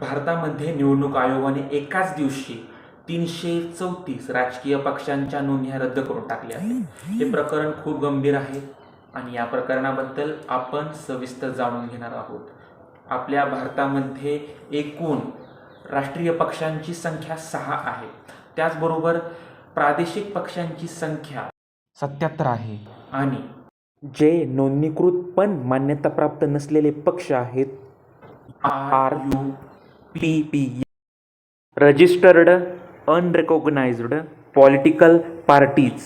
भारतामध्ये निवडणूक आयोगाने एकाच दिवशी तीनशे चौतीस राजकीय पक्षांच्या नोंदण्या रद्द करून टाकल्या आहेत. हे प्रकरण खूप गंभीर आहे आणि या प्रकरणाबद्दल आपण सविस्तर जाणून घेणार आहोत. आपल्या भारतामध्ये एकूण राष्ट्रीय पक्षांची संख्या सहा आहे. त्याचबरोबर प्रादेशिक पक्षांची संख्या सत्याहत्तर आहे. आणि जे नोंदणीकृत पण मान्यताप्राप्त नसलेले पक्ष आहेत R U P P registered unrecognised political parties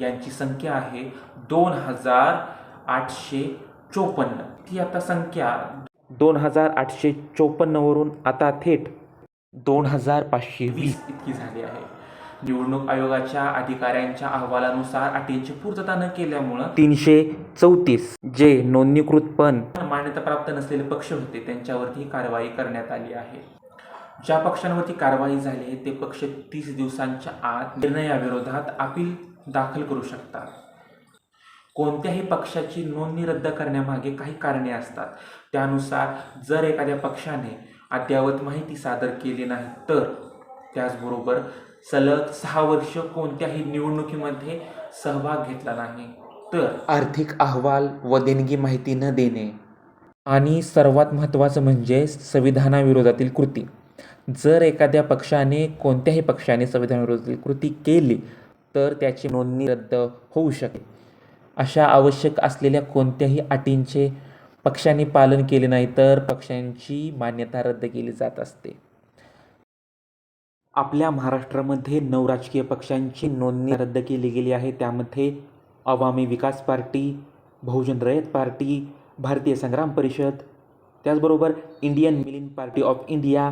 यांची संख्या आहे दोन हजार आठशे चोपन्न. ती आता संख्या दोन हजार आठशे चोपन्नवरून आता थेट दोन हजार पाचशे वीस इतकी झाली आहे. निवडणूक आयोगाच्या अधिकाऱ्यांच्या अहवालानुसार अटींची पूर्तता न केल्यामुळं तीनशे चौतीस जे नोंदणीकृत पण मान्यताप्राप्त नसलेले पक्ष होते त्यांच्यावरती कारवाई करण्यात आली आहे. ज्या पक्षांवरती कारवाई झाली ते पक्ष तीस दिवसांच्या आत निर्णयाविरोधात अपील दाखल करू शकतात. कोणत्याही पक्षाची नोंदणी रद्द करण्यामागे काही कारणे असतात. त्यानुसार जर एखाद्या पक्षाने अद्ययावत माहिती सादर केली नाही तर त्याचबरोबर सलग सहा वर्ष कोणत्याही निवडणुकीमध्ये सहभाग घेतला नाही. तर आर्थिक अहवाल व देणगी माहिती न देणे. आणि सर्वात महत्त्वाचं म्हणजे संविधानाविरोधातील कृती. जर एखाद्या पक्षाने कोणत्याही पक्षाने संविधानाविरोधातील कृती केली तर त्याची नोंदणी रद्द होऊ शकेल. अशा आवश्यक असलेल्या कोणत्याही अटींचे पक्षाने पालन केले नाही तर पक्षांची मान्यता रद्द केली जात असते. आपल्या महाराष्ट्रामध्ये नऊ राजकीय पक्षांची नोंदणी रद्द केली गेली आहे. त्यामध्ये अवामी विकास पार्टी बहुजन रयत पार्टी भारतीय संग्राम परिषद त्याचबरोबर इंडियन मिलिन party of India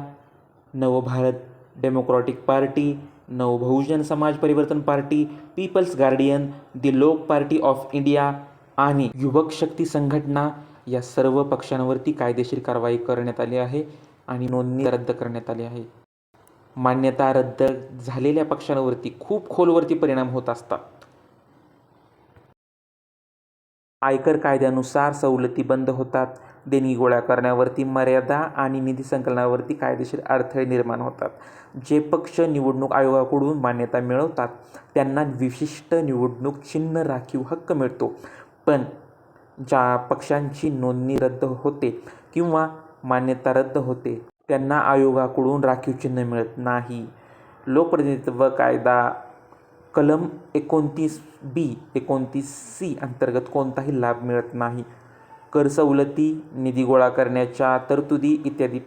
Navbharat democratic party Navbahujan Samaj Parivartan party people's guardian दी लोक पार्टी ऑफ इंडिया आणि युवक शक्ती संघटना या सर्व पक्षांवरती कायदेशीर कारवाई करण्यात आली आहे आणि नोंदणी रद्द करण्यात आली आहे. मान्यता रद्द झालेल्या पक्षांवरती खूप खोलवरती परिणाम होत असतात. आयकर कायद्यानुसार सवलती बंद होतात. देणगी गोळा करण्यावरती मर्यादा आणि निधी संकलनावरती कायदेशीर अडथळे निर्माण होतात. जे पक्ष निवडणूक आयोगाकडून मान्यता मिळवतात त्यांना विशिष्ट निवडणूक चिन्ह राखीव हक्क मिळतो. पण ज्या पक्षांची नोंदणी रद्द होते किंवा मान्यता रद्द होते त्यांना आयोगाकडून राखीव चिन्ह मिळत नाही. लोकप्रतिनिधित्व कायदा कलम एकोणतीस बी एकोणतीस सी अंतर्गत कोणताही लाभ मिळत नाही. कर सवलती निधी गोळा करण्याच्या तरतुदी इत्यादी